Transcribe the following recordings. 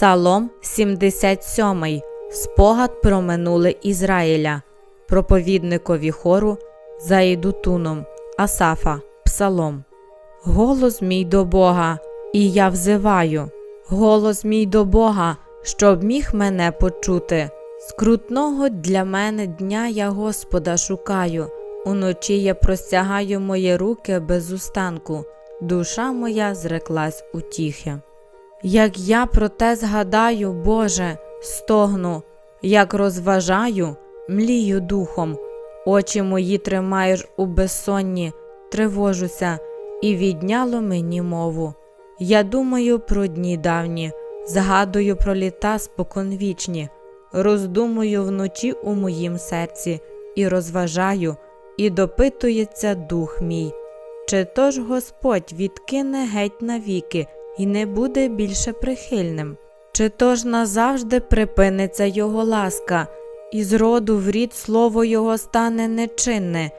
Псалом 77. Спогад про минуле Ізраїля. Проповідникові хору за Ідутуном. Асафа. Псалом. Голос мій до Бога, і я взиваю. Голос мій до Бога, щоб міг мене почути. Скрутного для мене дня я Господа шукаю. Уночі я простягаю мої руки без устанку. Душа моя зреклась утіхи. Як я про те згадаю, Боже, стогну, як розважаю, млію духом, очі мої тримаєш у безсонні, тривожуся, і відняло мені мову. Я думаю про дні давні, згадую про літа споконвічні, роздумую вночі у моїм серці, і розважаю, і допитується дух мій. Чи то ж Господь відкине геть навіки і не буде більше прихильним? Чи то ж назавжди припиниться його ласка, і з роду в рід слово його стане нечинне?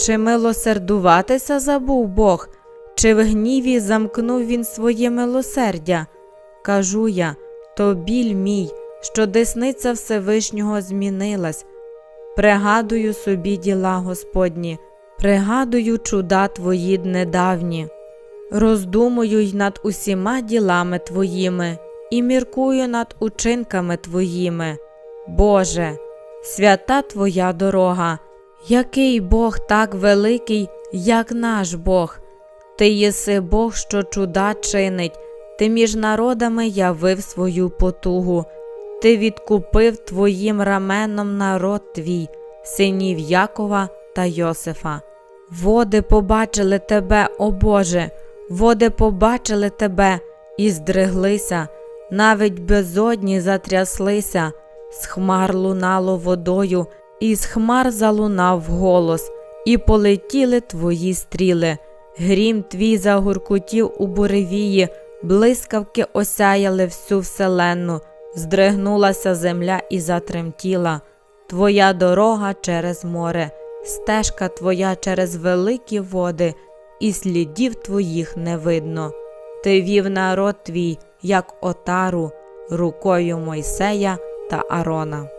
Чи милосердуватися забув Бог, чи в гніві замкнув він своє милосердя? Кажу я, то біль мій, що десниця Всевишнього змінилась. Пригадую собі діла Господні, пригадую чуда твої недавні. Роздумую й над усіма ділами твоїми і міркую над учинками твоїми. Боже, свята Твоя дорога, який Бог так великий, як наш Бог. Ти єси Бог, що чуда чинить, ти між народами явив свою потугу, ти відкупив твоїм раменом народ твій, синів Якова та Йосифа. Води побачили тебе, о Боже, води побачили тебе і здриглися, навіть безодні затряслися, з хмар лунало водою, і з хмар залунав голос, і полетіли твої стріли. Грім твій загуркутів у буревії, блискавки осяяли всю вселенну, здригнулася земля і затремтіла. Твоя дорога через море, стежка твоя через великі води, і слідів твоїх не видно. Ти вів народ твій, як отару, рукою Мойсея та Арона.